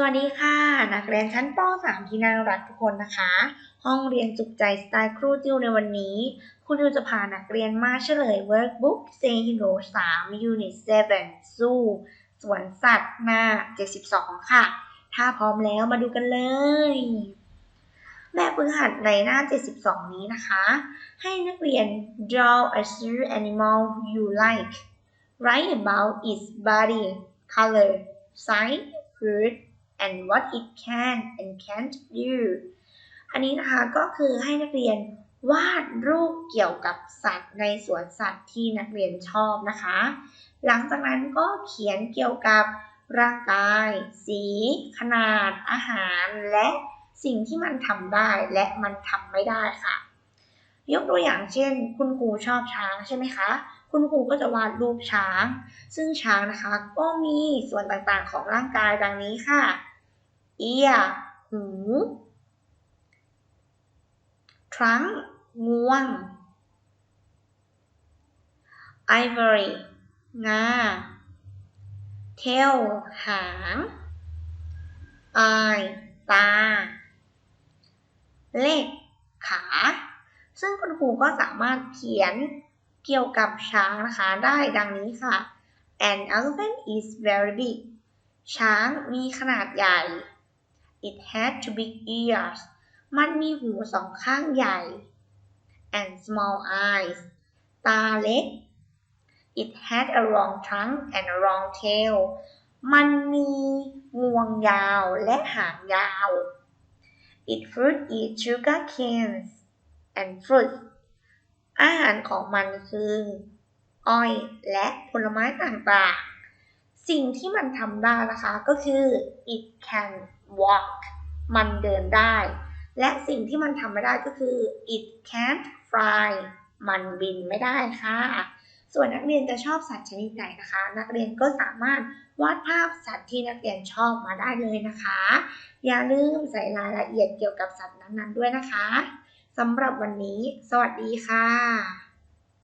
สวัสดีค่ะ นักเรียนชั้นป .3 ที่น่ารักทุกคนนะคะ ห้องเรียนจุกใจสไตล์ครูจิวในวันนี้ คุณจิวจะพานักเรียนมาเฉลย Workbook Say Hero 3 Unit 7สู้สวนสัตว์หน้า 72 ค่ะ ถ้าพร้อมแล้วมาดูกันเลย แบบฝึกหัดในหน้า 72 นี้นะคะ ให้นักเรียน draw a zoo animal you like write about its body color size food and what it can and can't do อันนี้นะคะก็คือให้นักเรียนวาดรูปเกี่ยวกับสัตว์ในสวนสัตว์ที่นักเรียนชอบนะคะ หลังจากนั้นก็เขียนเกี่ยวกับร่างกาย สี ขนาด อาหาร และสิ่งที่มันทำได้และมันทำไม่ได้ค่ะ ยกตัวอย่างเช่น คุณครูชอบช้างใช่ไหมคะ คุณครูก็จะวาดรูปช้าง ซึ่งช้างนะคะก็มีส่วนต่างๆของร่างกายดังนี้ค่ะ ear หู trunk งวง ivory งา tail หาง eye ตา leg ขา ซึ่งคุณครูก็สามารถเขียนเกี่ยวกับช้างนะคะได้ดังนี้ค่ะ An elephant is very big ช้างมีขนาดใหญ่ It had two big ears มันมีหูสองข้างใหญ่ and small eyes ตาเล็ก It had a long trunk and a long tail มันมีงวงยาวและหางยาว It fruit eat sugar canes and fruit อาหารของมันคือ อ้อยและผลไม้ต่างๆ สิ่งที่มันทำได้นะคะก็คือ it can walk มันเดินได้ และสิ่งที่มันทำไม่ได้ก็คือ it can't fly มันบินไม่ได้ค่ะ ส่วนนักเรียนจะชอบสัตว์ชนิดไหนนะคะ นักเรียนก็สามารถวาดภาพสัตว์ที่นักเรียนชอบมาได้เลยนะคะ อย่าลืมใส่รายละเอียดเกี่ยวกับสัตว์นั้นๆด้วยนะคะสำหรับวันนี้ สวัสดีค่ะ